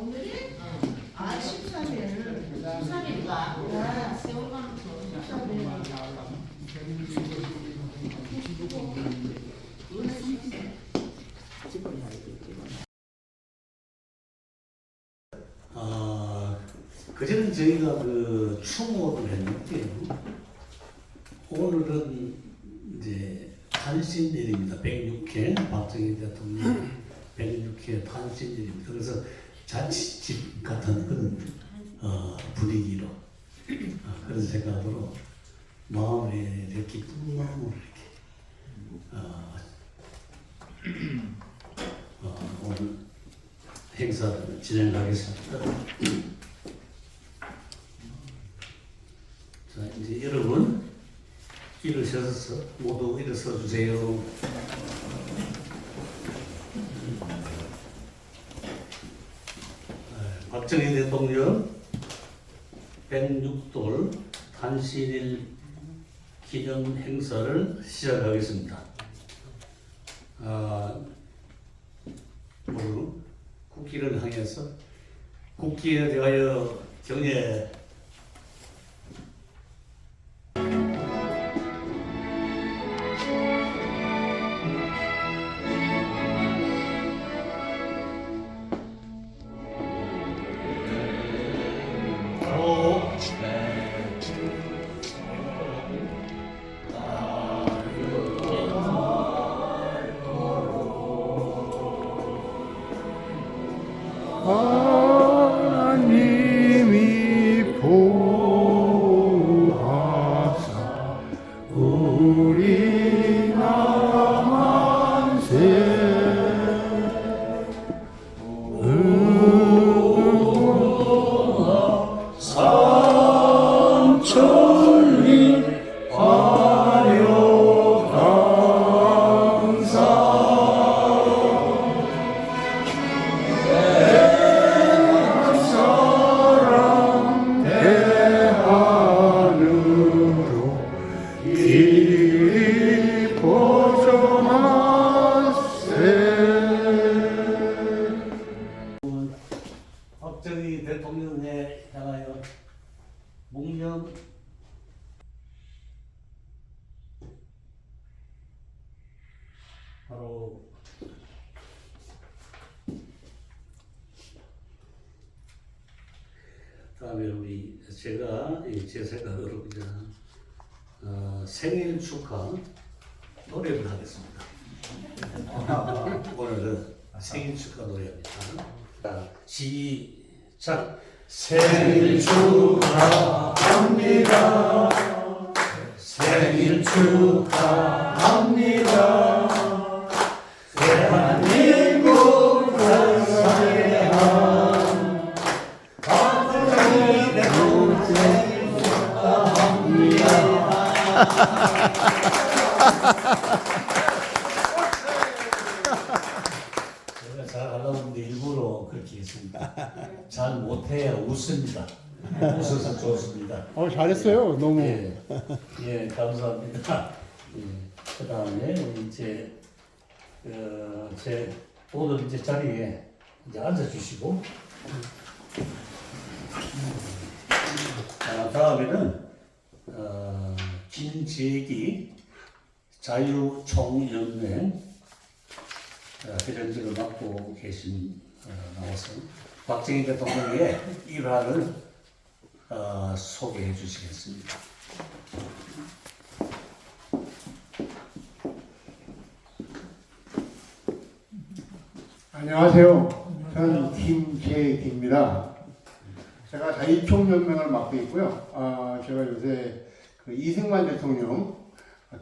오늘이? 아 13일 13일인가? 아, 세월간 13일 아, 그전에 저희가 그 추모를 했는데요. 오늘은 이제 탄신일입니다. 106회 박정희 대통령 106회 탄신일입니다. 그래서 잔치집 같은 그런 어, 분위기로 어, 그런 생각으로 마음에 이렇게 기쁜 마음으로 이렇게 어, 어, 오늘 행사를 진행하겠습니다. 자, 이제 여러분 일어서서 모두 일어서 주세요. 아, 박정희 대통령 106돌 탄신일 기념 행사를 시작하겠습니다. 아, 국기를 향해서 국기에 대하여 경례 다음에 우리 제가 이제 생각으로 이제 어, 생일 축하 노래를 하겠습니다. 오늘은 생일 축하 노래입니다. 자, 시작. 생일 축하합니다. 생일 축하합니다. 제가 잘 하려는데 일부러 그렇게 했습니다. 잘 못해야 웃습니다. 웃어서 좋습니다. 어 잘했어요 너무 예, 예 감사합니다. 예, 그 다음에 이제 어, 제 오늘 이제 자리에 이제 앉아주시고 아, 다음에는 어, 김재기 자유총연맹 어, 회장직을 맡고 계신 어, 나와서 박정희 대통령의 일화를 어, 소개해 주시겠습니다. 안녕하세요 저는 김재기입니다 제가 자유총연맹을 맡고 있고요 아, 제가 요새 그 이승만 대통령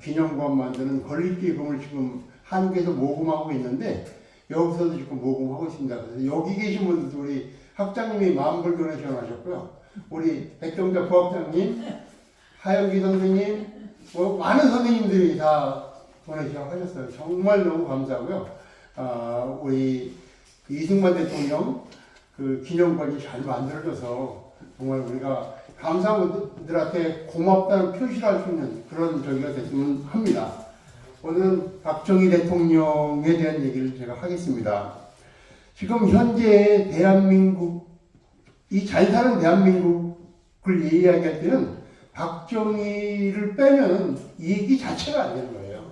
기념관 만드는 건립기금을 지금 한국에서 모금하고 있는데 여기서도 지금 모금하고 있습니다. 그래서 여기 계신 분들도 우리 학장님이 만불 도네이션 하셨고요. 우리 백정자 부학장님, 하영기 선생님, 뭐 많은 선생님들이 다 도네이션 하셨어요. 정말 너무 감사하고요. 아, 우리 그 이승만 대통령 그 기념관이 잘 만들어져서 정말 우리가 감사분들한테 고맙다는 표시를 할 수 있는 그런 저기가 됐으면 합니다. 오늘은 박정희 대통령에 대한 얘기를 제가 하겠습니다. 지금 현재 대한민국 이 잘 사는 대한민국을 이야기할 때는 박정희를 빼면 이 얘기 자체가 안 되는 거예요.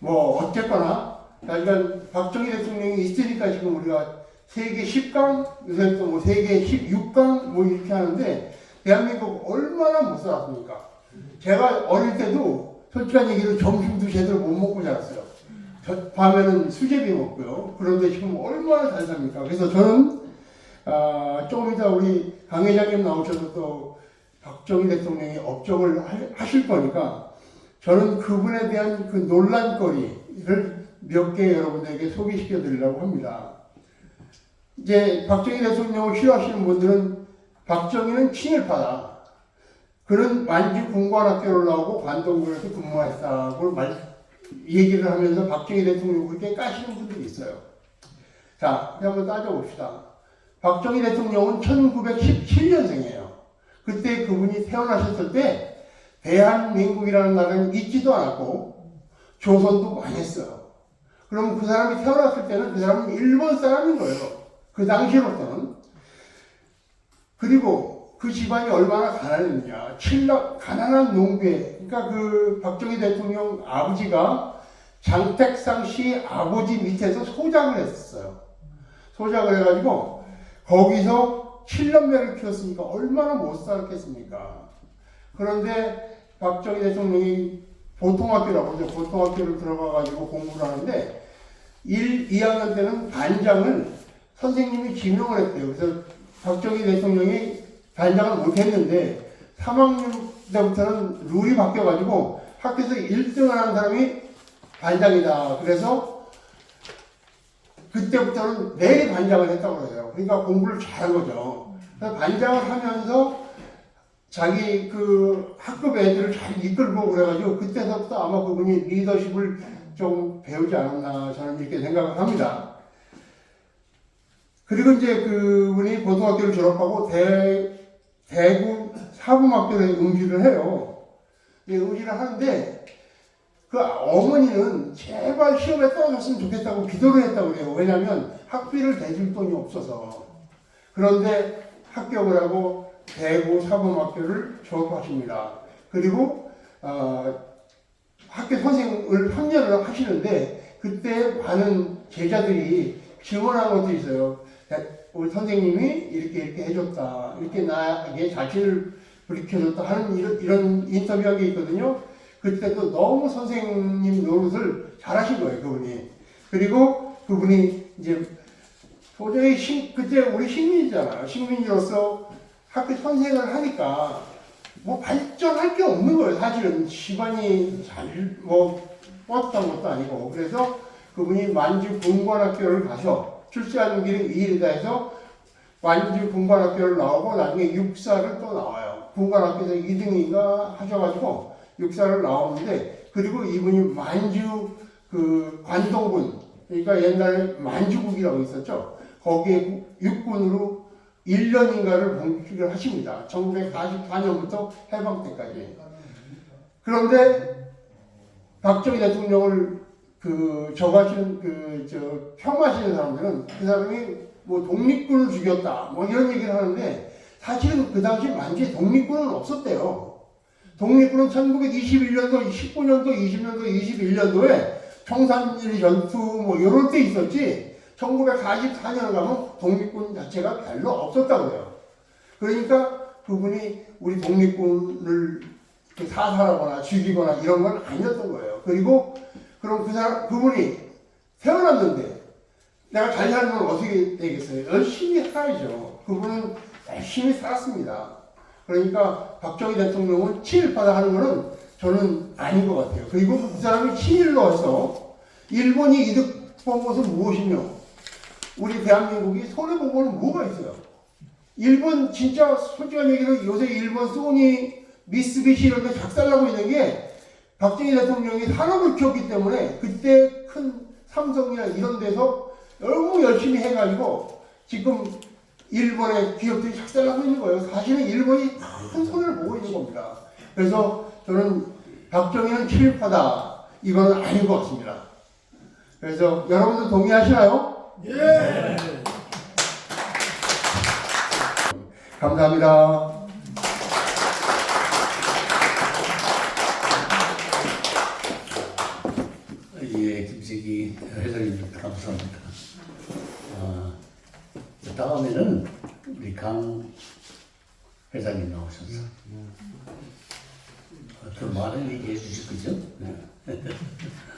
뭐 어쨌거나 그러니까 박정희 대통령이 있으니까 지금 우리가 세계 10강 요새 또뭐 세계 16강 뭐 이렇게 하는데 대한민국 얼마나 못 살았습니까? 제가 어릴 때도 솔직한 얘기로 점심도 제대로 못 먹고 자랐어요. 저- 밤에는 수제비 먹고요. 그런데 지금 얼마나 잘 삽니까? 그래서 저는 아, 조금 이따 우리 강 회장님 나오셔서 또 박정희 대통령이 업적을 하- 하실 거니까 저는 그분에 대한 그 논란거리를 몇 개 여러분들에게 소개시켜 드리려고 합니다. 이제 박정희 대통령을 싫어하시는 분들은 박정희는 친일파다. 그는 만주 공관학교를 나오고 관동군에서 근무했다고 말, 얘기를 하면서 박정희 대통령을 그렇게 까시는 분들이 있어요. 자, 한번 따져봅시다. 박정희 대통령은 1917년생이에요. 그때 그분이 태어나셨을 때 대한민국이라는 나라는 있지도 않았고 조선도 망했어요. 그럼 그 사람이 태어났을 때는 그 사람은 일본 사람인 거예요. 그 당시로서는. 그리고 그 집안이 얼마나 가난했느냐. 칠라, 가난한 농부에, 그러니까 그 박정희 대통령 아버지가 장택상 씨 아버지 밑에서 소장을 했었어요. 소장을 해가지고 거기서 7년매를 키웠으니까 얼마나 못 살았겠습니까? 그런데 박정희 대통령이 보통학교라고 하죠. 보통학교를 들어가가지고 공부를 하는데 1, 2학년 때는 반장을 선생님이 지명을 했대요. 그래서 박정희 대통령이 반장을 못했는데 3학년 때부터는 룰이 바뀌어가지고 학교에서 1등을 하는 사람이 반장이다. 그래서 그때부터는 내일 반장을 했다고 해요. 그러니까 공부를 잘한 거죠. 그래서 반장을 하면서 자기 그 학급 애들을 잘 이끌고 그래가지고 그때서부터 아마 그분이 리더십을 좀 배우지 않았나 저는 이렇게 생각을 합니다. 그리고 이제 그분이 고등학교를 졸업하고 대, 대구 사범학교에 응시를 해요. 이 응시를 하는데 그 어머니는 제발 시험에 떨어졌으면 좋겠다고 기도를 했다고 그래요. 왜냐하면 학비를 대줄 돈이 없어서. 그런데 합격을 하고 대구 사범학교를 졸업하십니다. 그리고 어, 학교 선생을 학년을 하시는데 그때 많은 제자들이 증언한 것도 있어요. 우리 선생님이 이렇게 이렇게 해줬다, 이렇게 나에게 자신을 불이켜줬다 하는 이런, 이런 인터뷰한 게 있거든요. 그때도 너무 선생님 노릇을 잘하신 거예요, 그분이. 그리고 그분이 이제 도저히 신, 그때 우리 식민이잖아요. 식민지로서 학교 선생을 하니까 뭐 발전할 게 없는 거예요. 사실은 집안이 잘뭐 뻗었던 것도 아니고 그래서 그분이 만주 군관학교를 가서 출세하는 길이 이일이다 해서 만주 군관학교를 나오고 나중에 육사를 또 나와요. 군관학교에서 2등인가 하셔가지고 육사를 나오는데 그리고 이분이 만주 그 관동군 그러니까 옛날에 만주국이라고 있었죠. 거기에 육군으로 1년인가를 봉직을 하십니다. 1944년부터 해방 때까지. 그런데 박정희 대통령을 그 저가시는 그저 평하시는 사람들은 그 사람이 뭐 독립군을 죽였다 뭐 이런 얘기를 하는데 사실은 그 당시 만주에 독립군은 없었대요. 독립군은 1921년도, 19년도, 20년도, 21년도에 청산리 전투 뭐 이럴 때 있었지 1944년 가면 독립군 자체가 별로 없었다고 해요. 그러니까 그분이 우리 독립군을 그 사살하거나 죽이거나 이런 건 아니었던 거예요. 그리고 그럼 그 사람 그분이 태어났는데 내가 잘 사는 건 어떻게 되겠어요? 열심히 살아야죠. 그분은 열심히 살았습니다. 그러니까 박정희 대통령은 친일파다 하는 거는 저는 아닌 것 같아요. 그리고 그 사람이 친일로 해서 일본이 이득 본 것은 무엇이며 우리 대한민국이 손해본 거는 뭐가 있어요? 일본 진짜 솔직한 얘기로 요새 일본 소니 미쓰비시 이런 데 작살나고 있는 게 박정희 대통령이 산업을 키웠기 때문에 그때 큰 삼성이나 이런 데서 너무 열심히 해가지고 지금 일본의 기업들이 작살나고 있는 거예요. 사실은 일본이 큰 손해를 보고 있는 겁니다. 그래서 저는 박정희는 친일파다. 이거는 아닌 것 같습니다. 그래서 여러분들 동의하시나요? 감사합니다. 예, 김세기 회장님입니다. 감사합니다. 아, 다음에는 우리 강 회장님 나오셔서 어, 더 많은 얘기해 주실 거죠?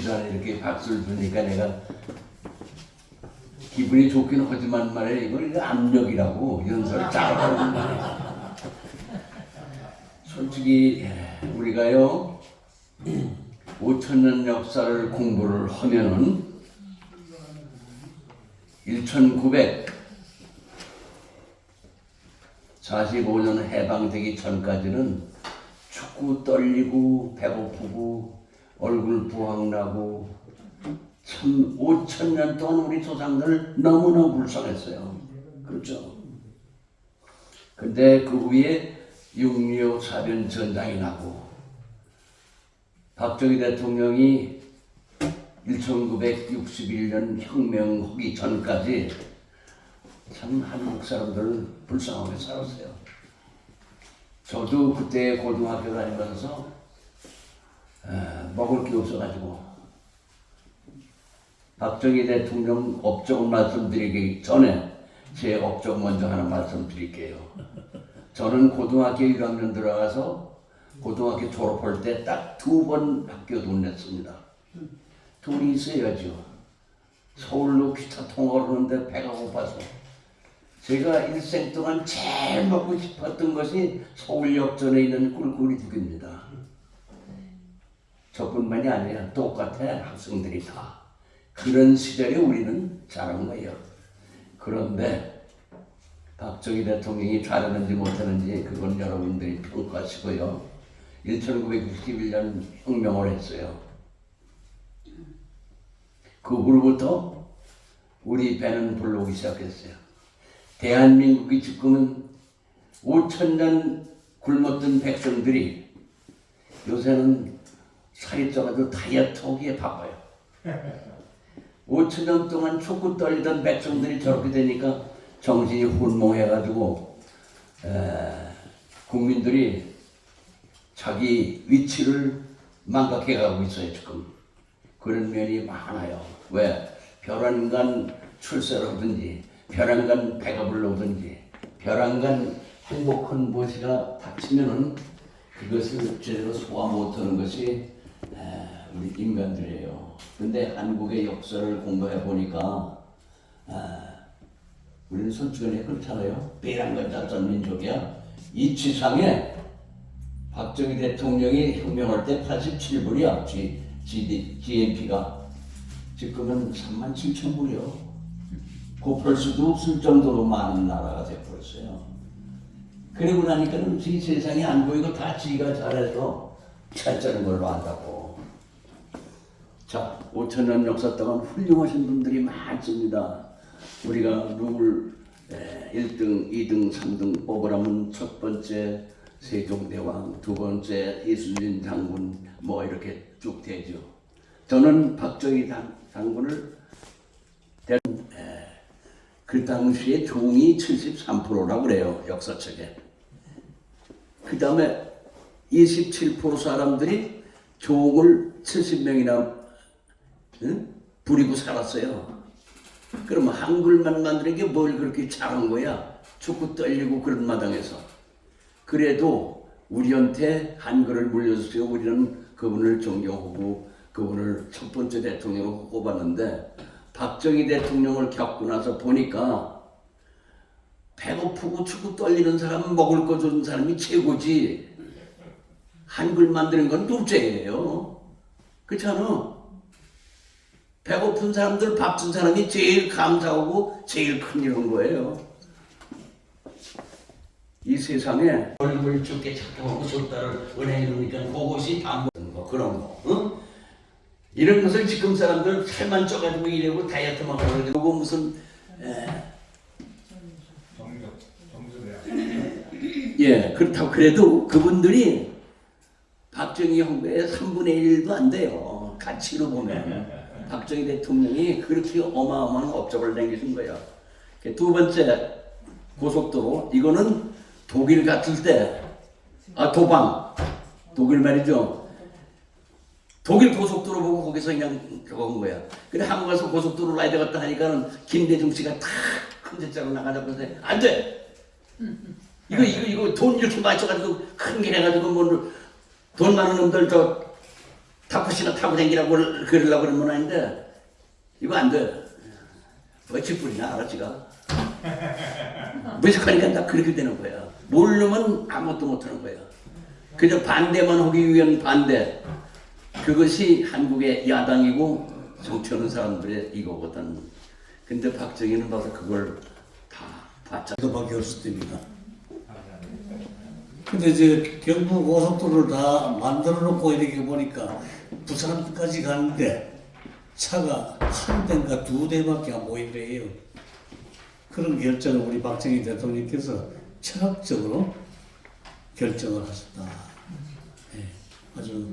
전에 이렇게 박수를 주니까 내가 기분이 좋긴 하지만 말이야 이걸 압력이라고 연설 잘하는 말이야. 솔직히 예, 우리가요 5천년 역사를 공부를 하면은 1945년 해방되기 전까지는 축구 떨리고 배고프고 얼굴 부항나고 참 5천 년 동안 우리 조상들 너무나 불쌍했어요. 그렇죠? 근데 그 후에 6.25 사변 전당이 나고 박정희 대통령이 1961년 혁명 하기 전까지 참 한국 사람들은 불쌍하게 살았어요. 저도 그때 고등학교 다니면서 에, 먹을 게 없어가지고 박정희 대통령 업적을 말씀드리기 전에 제 업적 먼저 하나 말씀드릴게요. 저는 고등학교 1학년 들어가서 고등학교 졸업할 때 딱 두 번 학교 돈 냈습니다. 돈이 있어야죠. 서울로 기차 통화를 하는데 배가 고파서 제가 일생 동안 제일 먹고 싶었던 것이 서울역전에 있는 꿀꿀이 두개입니다. 저뿐만이 아니라 똑같아 학생들이 다 그런 시절에 우리는 자란 거예요. 그런데 박정희 대통령이 잘했는지 못했는지 그건 여러분들이 평가하시고요. 1961년 혁명을 했어요. 그 후로부터 우리 배는 불러오기 시작했어요. 대한민국이 지금은 5천 년 굶었던 백성들이 요새는 살이 쪄가지고 다이어트 하기에 바빠요. 5천 년 동안 축구 떨리던 백성들이 저렇게 되니까 정신이 혼몽해가지고 에, 국민들이 자기 위치를 망각해가고 있어요 지금 그런 면이 많아요. 왜 별안간 출세를 하든지 별안간 배급을 오든지 별안간 행복한 무엇이가 닥치면은 그것을 제대로 소화 못하는 것이 에, 우리 인간들이에요. 근데 한국의 역사를 공부해 보니까 아, 우리는 솔직하게 그렇잖아요. 배란간 잡던 민족이야. 이 지상에 박정희 대통령이 혁명할 때 87불이야. G, GD, GNP가 지금은 3만 7천 불이요. 곱할 수도 없을 정도로 많은 나라가 돼버렸어요. 그리고 나니까는 이 세상에 안 보이고 다 지가 잘해서 잘짜는 걸로 안다고. 자, 5천 년 역사 동안 훌륭하신 분들이 많습니다. 우리가 누굴 에, 1등, 2등, 3등 뽑으라면 첫 번째 세종대왕, 두 번째 이순신 장군 뭐 이렇게 쭉 되죠. 저는 박정희 장, 장군을 대- 에, 그 당시에 종이 73%라고 그래요 역사책에. 그 다음에 27% 사람들이 종을 70명이나 응? 부리고 살았어요. 그러면 한글만 만드는 게 뭘 그렇게 잘한 거야? 축구 떨리고 그런 마당에서. 그래도 우리한테 한글을 물려주세요. 우리는 그분을 존경하고 그분을 첫 번째 대통령으로 꼽았는데 박정희 대통령을 겪고 나서 보니까 배고프고 축구 떨리는 사람은 먹을 거 주는 사람이 최고지. 한글 만드는 건 둘째예요. 그렇잖아. 배고픈 사람들 밥 준 사람이 제일 감사하고 제일 큰 일인 거예요. 이 세상에 얼굴 죽게 착각하고 숫자를 은행에 넣으니까 그것이 다 먹는 거 그런 거. 응? 이런 것을 지금 사람들 살만 쪄가지고 이래고 다이어트만 하고 그거 무슨 에, 예 그렇다고 그래도 그분들이 박정희 형배의 3분의 1도 안 돼요. 가치로 보면. 박정희 대통령이 그렇게 어마어마한 업적을 남기신 거예요. 두 번째 고속도로 이거는 독일 갔을 때 아 도방 독일 말이죠. 독일 고속도로 보고 거기서 그냥 저거 한 거야. 근데 한국 가서 고속도로 라이드 갔다 하니까는 김대중 씨가 탁큰 제자로 나가자고 해서 안 돼. 이거 이거 이거 돈 이렇게 맞춰가지고 큰길 해가지고 뭐 돈 많은 놈들 저 타쿠시나 타고 다니라고 그러려고 건 아닌데 이거 안 돼. 어찌 뿌리나 알았지가. 무식하니까 다 그렇게 되는 거야. 모르면 아무것도 못하는 거야. 그냥 반대만 하기 위한 반대. 그것이 한국의 야당이고 정치하는 사람들의 이거거든. 근데 박정희는 봐서 그걸 다 봤잖아. 정도밖에 없을 때입니다. 근데 이제 경부 고속도로를 다 만들어 놓고 이렇게 보니까 부산까지 가는데 차가 한 대인가 두 대밖에 안 보이더래요. 그런 결정을 우리 박정희 대통령께서 철학적으로 결정을 하셨다. 예, 아주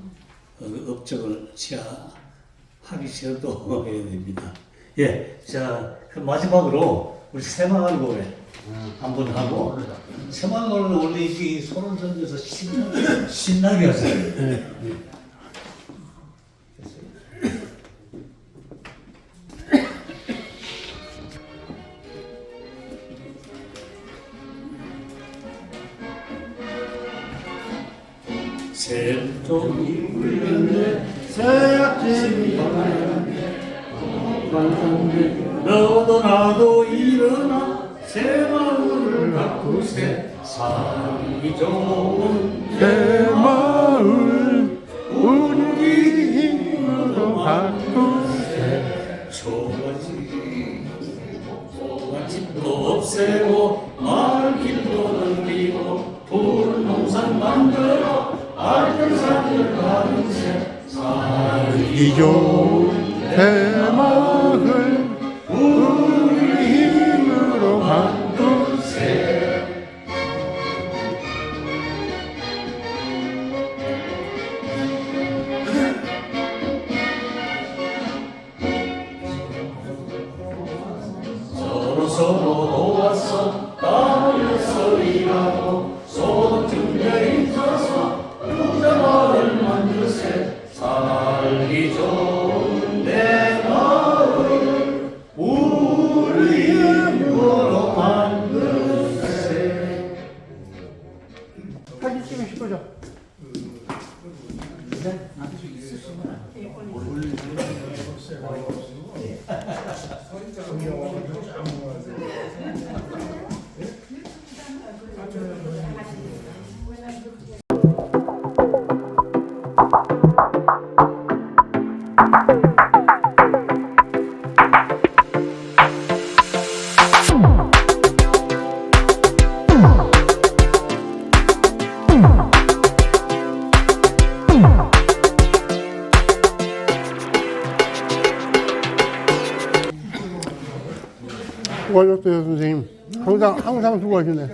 어, 업적을 취하하기 싫어도 해야 됩니다. 예, 자, 그 마지막으로 우리 새마을 노래 한 번 하고 새마을 노래는 원래 이게 소름 돋면서 신나게, 신나게 하세요. 초가집도 없애고 마을 길도 넓히고 푸른 농산 만들어 알뜰 산을 가는 새 살기 이 좋은 새마 따라 수고하셨어요 선생님 항상 항상 수고하시네